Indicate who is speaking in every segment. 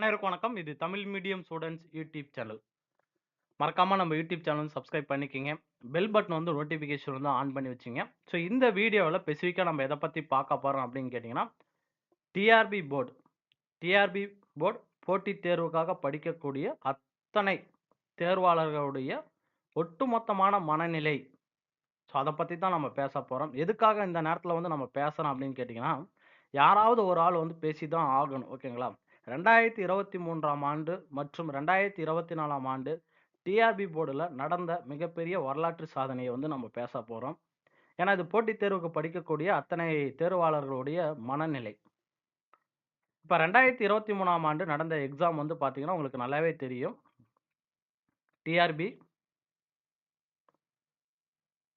Speaker 1: அனைவருக்கும் வணக்கம். இது Tamil medium students YouTube channel. மறக்காமல் நம்ம யூடியூப் சேனல் சப்ஸ்கிரைப் பண்ணிக்கிங்க பெல் பட்டன் வந்து நோட்டிஃபிகேஷன் வந்து ஆன் பண்ணி வச்சுங்க. ஸோ இந்த வீடியோவில் ஸ்பெசிஃபிக்காக நம்ம எதை பற்றி பார்க்க போகிறோம் அப்படின்னு கேட்டிங்கன்னா டிஆர்பி போர்டு டிஆர்பி போர்டு போட்டித் தேர்வுக்காக படிக்கக்கூடிய அத்தனை தேர்வாளர்களுடைய ஒட்டுமொத்தமான மனநிலை. ஸோ அதை பற்றி தான் நம்ம பேச போகிறோம் எதுக்காக இந்த நேரத்தில் வந்து நம்ம பேசுகிறோம் அப்படின்னு கேட்டிங்கன்னா யாராவது ஒரு ஆள் வந்து பேசி தான் ஆகணும். ஓகேங்களா? 2023ஆம் ஆண்டு மற்றும் 2024ஆம் ஆண்டு டிஆர்பி போர்டில் நடந்த மிகப்பெரிய வரலாற்று சாதனையை வந்து நம்ம பேச போகிறோம் ஏன்னா, இது போட்டித் தேர்வுக்கு படிக்கக்கூடிய அத்தனை தேர்வாளர்களுடைய மனநிலை. இப்போ ரெண்டாயிரத்தி இருபத்தி மூணாம் ஆண்டு நடந்த எக்ஸாம் வந்து பார்த்தீங்கன்னா, உங்களுக்கு நல்லாவே தெரியும். TRB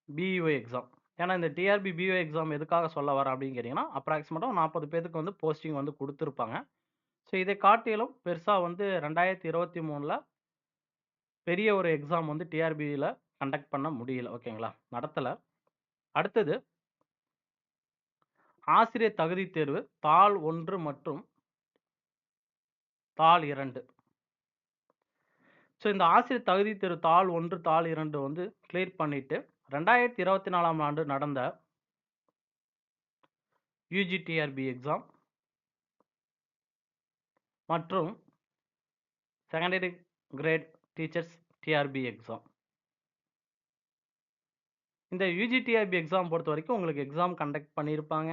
Speaker 1: BEO exam. ஏன்னா, இந்த டிஆர்பி பிஇஓ எக்ஸாம் எதுக்காக சொல்ல வர அப்படின்னு கேட்டிங்கன்னா அப்ராக்சிமேட்டாக நாற்பது பேருக்கு வந்து போஸ்டிங் வந்து கொடுத்துருப்பாங்க ஸோ இதை காட்டிலும் பெருசாக வந்து 2023ல பெரிய ஒரு எக்ஸாம் வந்து டிஆர்பியில் கண்டக்ட் பண்ண முடியல. ஓகேங்களா? நடத்தலை அடுத்தது ஆசிரியர் தகுதி தேர்வு தாள் ஒன்று மற்றும் தாள் இரண்டு ஸோ இந்த ஆசிரியர் தகுதி தேர்வு தாள் ஒன்று தாள் இரண்டு வந்து கிளியர் பண்ணிட்டு 2024ஆம் ஆண்டு நடந்த யூஜிடிஆர்பி எக்ஸாம் மற்றும் secondary grade teachers TRB exam. இந்த யூஜி டிஆர்பி எக்ஸாம் பொறுத்தவரைக்கும் உங்களுக்கு எக்ஸாம் கண்டக்ட் பண்ணியிருப்பாங்க.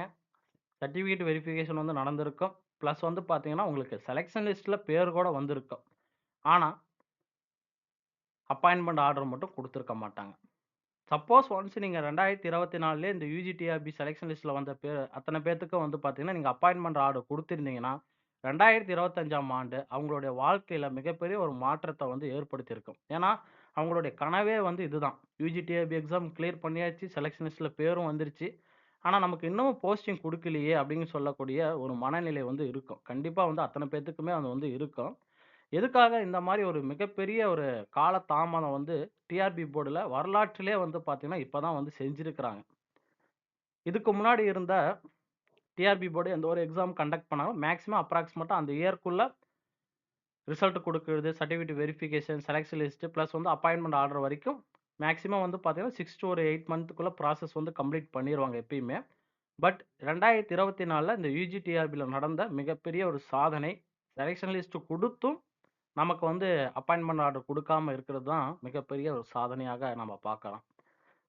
Speaker 1: சர்டிஃபிகேட் வெரிஃபிகேஷன் வந்து நடந்திருக்கும். ப்ளஸ் வந்து பார்த்தீங்கன்னா, உங்களுக்கு செலெக்ஷன் லிஸ்ட்டில் பேர் கூட வந்திருக்கும். ஆனால் அப்பாயின்மெண்ட் ஆர்டர் மட்டும் கொடுத்துருக்க மாட்டாங்க. சப்போஸ் ஒன்ஸ் நீங்கள் ரெண்டாயிரத்தி இருபத்தி நாலுலேயே இந்த யூஜி டிஆர்பி செலக்ஷன் வந்த பேர் அத்தனை பேர்த்துக்கும் வந்து பார்த்தீங்கன்னா, நீங்கள் அப்பாயின்மெண்ட் ஆர்டர் கொடுத்துருந்தீங்கன்னா 2025ஆம் ஆண்டு அவங்களுடைய வாழ்க்கையில மிகப்பெரிய ஒரு மாற்றத்தை வந்து ஏற்படுத்தியிருக்கும். ஏன்னா, அவங்களுடைய கனவே வந்து இதுதான். யூஜிடிஏபி எக்ஸாம் கிளியர் பண்ணியாச்சு. செலக்ஷன் பேரும் வந்துருச்சு. ஆனால் நமக்கு இன்னமும் போஸ்டிங் கொடுக்கலையே அப்படின்னு சொல்லக்கூடிய ஒரு மனநிலை வந்து இருக்கும். கண்டிப்பாக வந்து அத்தனை பேர்த்துக்குமே அது வந்து இருக்கும். எதுக்காக இந்த மாதிரி ஒரு மிகப்பெரிய ஒரு கால தாமதம் வந்து டிஆர்பி போர்டில் வரலாற்றிலே வந்து பார்த்திங்கன்னா இப்போ தான் வந்து செஞ்சுருக்கிறாங்க இதுக்கு முன்னாடி இருந்த டிஆர்பி போர்டு எந்த ஒரு எக்ஸாம் கண்டக்ட் பண்ணாலும் மேக்ஸிமம் அப்ராக்சிமேட்டாக அந்த இயர்க்குள்ளே ரிசல்ட் கொடுக்குறது certificate verification, selection list plus வந்து அப்பாயின்மெண்ட் ஆர்டர் வரைக்கும் மேக்ஸிமம் வந்து பார்த்தீங்கன்னா, 6 டூ ஒரு எயிட் மந்த்துக்குள்ளே ப்ராசஸ் வந்து கம்ப்ளீட் பண்ணிடுவாங்க எப்பயுமே. பட் 2024ல இந்த யூஜிடிஆர்பியில் நடந்த மிகப்பெரிய ஒரு சாதனை. செலெக்ஷன் லிஸ்ட்டு கொடுத்தும் நமக்கு வந்து அப்பாயின்மெண்ட் ஆர்டர் கொடுக்காம இருக்கிறது தான் மிகப்பெரிய ஒரு சாதனையாக நம்ம பார்க்கலாம்.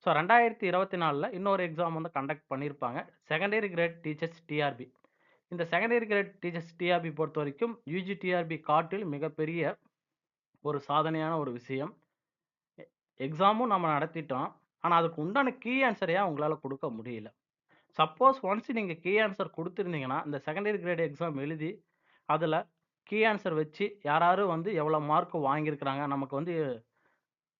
Speaker 1: ஸோ 2024ல இன்னொரு எக்ஸாம் வந்து கண்டக்ட் பண்ணியிருப்பாங்க. Secondary grade teachers TRB. இந்த செகண்டரி கிரேட் டீச்சர்ஸ் டிஆர்பி பொறுத்த வரைக்கும் யூஜி டிஆர்பி காட்டில் மிகப்பெரிய ஒரு சாதனையான ஒரு விஷயம். எக்ஸாமும் நம்ம நடத்திட்டோம். ஆனால் அதுக்கு உண்டான கீ ஆன்சரையாக உங்களால் கொடுக்க முடியல? சப்போஸ் ஒன்ஸ் நீங்கள் கீ ஆன்சர் கொடுத்துருந்தீங்கன்னா இந்த செகண்டரி கிரேட் எக்ஸாம் எழுதி அதில் கீ ஆன்சர் வச்சு யார் வந்து எவ்வளோ மார்க் வாங்கியிருக்கிறாங்க, நமக்கு வந்து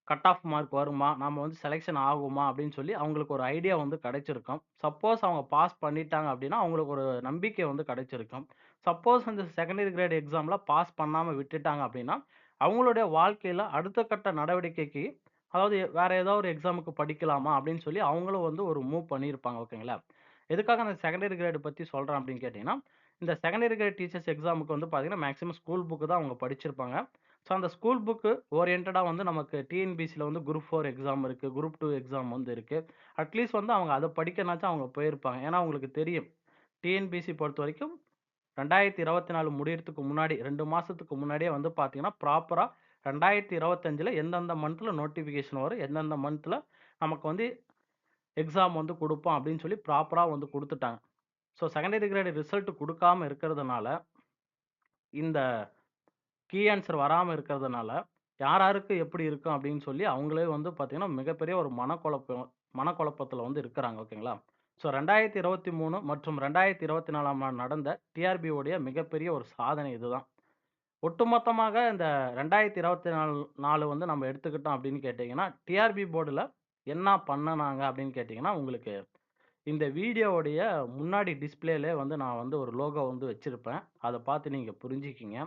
Speaker 1: கட் ஆஃப் மார்க் வருமா? நம்ம வந்து செலக்ஷன் ஆகுமா? அப்படின்னு சொல்லி அவங்களுக்கு ஒரு ஐடியா வந்து கிடைச்சிருக்கும். சப்போஸ் அவங்க பாஸ் பண்ணிட்டாங்க அப்படின்னா, அவங்களுக்கு ஒரு நம்பிக்கை வந்து கிடைச்சிருக்கும். சப்போஸ் அந்த செகண்டரி கிரேட் எக்ஸாமில் பாஸ் பண்ணாமல் விட்டுட்டாங்க அப்படின்னா, அவங்களுடைய வாழ்க்கையில் அடுத்த கட்ட நடவடிக்கைக்கு அதாவது வேறு ஏதாவது ஒரு எக்ஸாமுக்கு படிக்கலாமா? அப்படின்னு சொல்லி அவங்களும் வந்து ஒரு மூவ் பண்ணியிருப்பாங்க. ஓகேங்களா? எதுக்காக அந்த செகண்டரி கிரேடு பற்றி சொல்கிறேன் அப்படின்னு கேட்டிங்கன்னா இந்த செகண்டரி கிரேட் டீச்சர்ஸ் எக்ஸாமுக்கு வந்து பார்த்தீங்கன்னா, மேக்ஸிமம் ஸ்கூல் புக் தான் அவங்க படிச்சிருப்பாங்க. ஸோ அந்த ஸ்கூல் புக்கு ஓரியன்டாக வந்து நமக்கு டிஎன்பிசியில் வந்து குரூப் ஃபோர் எக்ஸாம் இருக்குது குரூப் டூ எக்ஸாம் வந்து இருக்குது அட்லீஸ்ட் வந்து அவங்க அதை படிக்கனாச்சும் அவங்க போயிருப்பாங்க. ஏன்னா, அவங்களுக்கு தெரியும். டிஎன்பிசி பொறுத்தவரைக்கும் 2024 முடியறதுக்கு முன்னாடி ரெண்டு மாதத்துக்கு முன்னாடியே வந்து பார்த்தீங்கன்னா, ப்ராப்பரா 2025ல எந்தெந்த மந்தில் நோட்டிஃபிகேஷன் வரும், எந்தெந்த மந்தில் நமக்கு வந்து எக்ஸாம் வந்து கொடுப்போம் அப்படின்னு சொல்லி ப்ராப்பராக வந்து கொடுத்துட்டாங்க ஸோ செகண்டரி கிரேடு ரிசல்ட் கொடுக்காம இருக்கிறதுனால, இந்த கீ ஆன்சர் வராமல் இருக்கிறதுனால, யார் யாருக்கு எப்படி இருக்கும் அப்படின்னு சொல்லி அவங்களே வந்து பார்த்தீங்கன்னா, மிகப்பெரிய ஒரு மனக்குழப்பம் மனக்குழப்பத்தில் வந்து இருக்கிறாங்க. ஓகேங்களா? ஸோ 2023 மற்றும் 2024ஆம் ஆண்டு நடந்த டிஆர்பியோடைய மிகப்பெரிய ஒரு சாதனை இதுதான். ஒட்டுமொத்தமாக இந்த 2024 வந்து நம்ம எடுத்துக்கிட்டோம் அப்படின்னு கேட்டிங்கன்னா டிஆர்பி போர்டில் என்ன பண்ணனாங்க அப்படின்னு கேட்டிங்கன்னா உங்களுக்கு இந்த வீடியோவுடைய முன்னாடி டிஸ்பிளேலே வந்து நான் வந்து ஒரு லோகோ வந்து வச்சுருப்பேன் அதை பார்த்து நீங்கள் புரிஞ்சுக்கிங்க.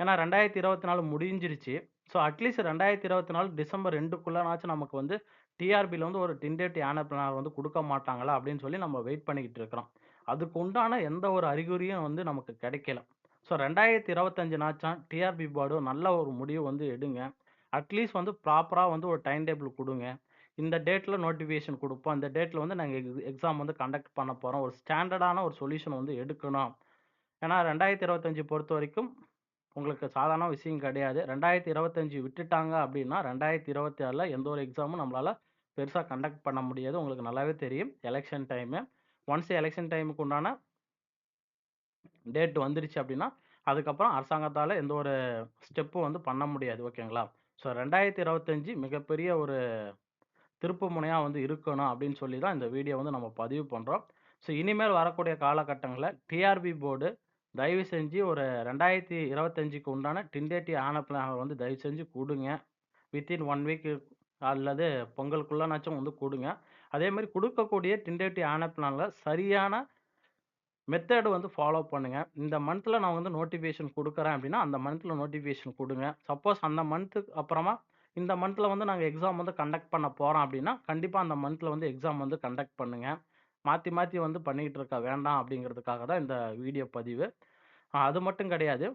Speaker 1: ஏன்னா 2024 முடிஞ்சிருச்சு. ஸோ அட்லீஸ்ட் 2024 டிசம்பர் ரெண்டுக்குள்ளனாச்சும் நமக்கு வந்து டிஆர்பியில் வந்து ஒரு டென்டேட்டிவ் ஆனர் வந்து கொடுக்க மாட்டாங்களா? அப்படின்னு சொல்லி நம்ம வெயிட் பண்ணிக்கிட்டு இருக்கிறோம். அதுக்கு உண்டான எந்த ஒரு அறிகுறியும் வந்து நமக்கு கிடைக்கல. ஸோ 2025 டிஆர்பி போர்டு நல்ல ஒரு முடிவு வந்து எடுங்க. அட்லீஸ்ட் வந்து ப்ராப்பராக வந்து ஒரு டைம் டேபிள் கொடுங்க இந்த டேட்டில் நோட்டிஃபிகேஷன் கொடுப்போம் இந்த டேட்டில் வந்து நாங்கள் எக் எக்ஸாம் வந்து கண்டக்ட் பண்ண போகிறோம் ஒரு ஸ்டாண்டர்டான ஒரு சொல்யூஷன் வந்து எடுக்கணும். ஏன்னா ரெண்டாயிரத்தி இருபத்தஞ்சு பொறுத்த வரைக்கும் உங்களுக்கு சாதாரண விஷயம் கிடையாது. 2025 விட்டுட்டாங்க அப்படின்னா 2026ல எந்த ஒரு எக்ஸாமும் நம்மளால் பெருசாக கண்டக்ட் பண்ண முடியாது. உங்களுக்கு நல்லாவே தெரியும். Election time. ஒன்ஸ் எலெக்ஷன் டைமுக்கு உண்டான டேட் வந்துருச்சு அப்படின்னா, அதுக்கப்புறம் அரசாங்கத்தால் எந்த ஒரு ஸ்டெப்பும் வந்து பண்ண முடியாது. ஓகேங்களா? ஸோ 2025 மிகப்பெரிய ஒரு திருப்பு முனையாக வந்து இருக்கணும் அப்படின்னு சொல்லி தான் இந்த வீடியோ வந்து நம்ம பதிவு பண்ணுறோம் ஸோ இனிமேல் வரக்கூடிய காலகட்டங்களில் டிஆர்பி போர்டு தயவு செஞ்சு ஒரு 2025க்கு உண்டான டிண்டேட்டி ஆன பிளானை வந்து தயவு செஞ்சு கொடுங்க. வித்தின் ஒன் வீக் அல்லது பொங்கலுக்குள்ளனாச்சும் வந்து கொடுங்க. அதே மாதிரி கொடுக்கக்கூடிய டிண்டேட்டி ஆன பிளானில் சரியான மெத்தடு வந்து ஃபாலோ பண்ணுங்கள் இந்த மந்த்தில் நான் வந்து நோட்டிஃபிகேஷன் கொடுக்குறேன் அப்படின்னா, அந்த மந்த்தில் நோட்டிஃபிகேஷன் கொடுங்க. சப்போஸ் அந்த மந்த்துக்கு அப்புறமா இந்த மந்த்தில் வந்து நாங்கள் எக்ஸாம் வந்து கண்டக்ட் பண்ண போகிறோம் அப்படின்னா, கண்டிப்பாக அந்த மந்த்தில் வந்து எக்ஸாம் வந்து கண்டக்ட் பண்ணுங்கள் மாத்தி மாத்தி வந்து பண்ணிட்டு இருக்க வேண்டாம் அப்படிங்கிறதுக்காக தான் இந்த வீடியோ பதிவு. அது மட்டும் கிடையாது.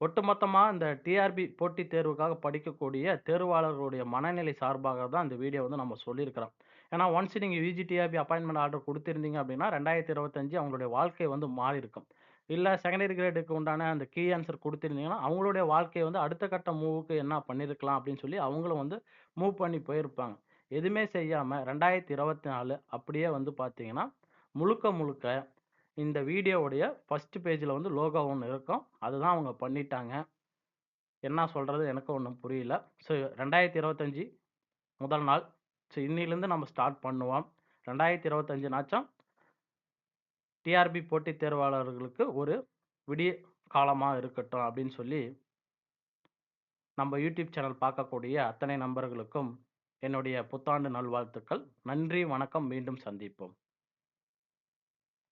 Speaker 1: ஒட்டுமொத்தமாக இந்த டிஆர்பி போட்டித் தேர்வுக்காக படிக்கக்கூடிய தேர்வாளர்களுடைய மனநிலை சார்பாக தான் இந்த வீடியோ வந்து நம்ம சொல்லியிருக்கிறோம். ஏன்னா ஒன்ஸ் நீங்கள் யுஜி டிஆர்பி ஆர்டர் கொடுத்துருந்தீங்க அப்படின்னா, 2025 அவங்களுடைய வாழ்க்கை வந்து மாறியிருக்கும். இல்லை செகண்டரி கிரேடுக்கு உண்டான அந்த கீ ஆன்சர் கொடுத்துருந்தீங்கன்னா அவங்களுடைய வாழ்க்கையை வந்து அடுத்த கட்ட மூவுக்கு என்ன பண்ணியிருக்கலாம் அப்படின்னு சொல்லி அவங்களும் வந்து மூவ் பண்ணி போயிருப்பாங்க. எதுவுமே செய்யாமல் ரெண்டாயிரத்தி இருபத்தி நாலு அப்படியே வந்து பார்த்தீங்கன்னா, முழுக்க முழுக்க இந்த வீடியோவுடைய ஃபர்ஸ்ட் பேஜில் வந்து லோகோ ஒன்று இருக்கும். அதுதான் அவங்க பண்ணிட்டாங்க. என்ன சொல்கிறது எனக்கு ஒன்றும் புரியல. ஸோ 2025 முதல் நாள். ஸோ இன்னிலேருந்து நம்ம ஸ்டார்ட் பண்ணுவோம். 2025 டிஆர்பி போட்டித் தேர்வாளர்களுக்கு ஒரு விடிய காலமாக இருக்கட்டும் அப்படின்னு சொல்லி நம்ம யூடியூப் சேனல் பார்க்கக்கூடிய அத்தனை நண்பர்களுக்கும் என்னுடைய புத்தாண்டு நல்வாழ்த்துக்கள். நன்றி, வணக்கம். மீண்டும் சந்திப்போம்.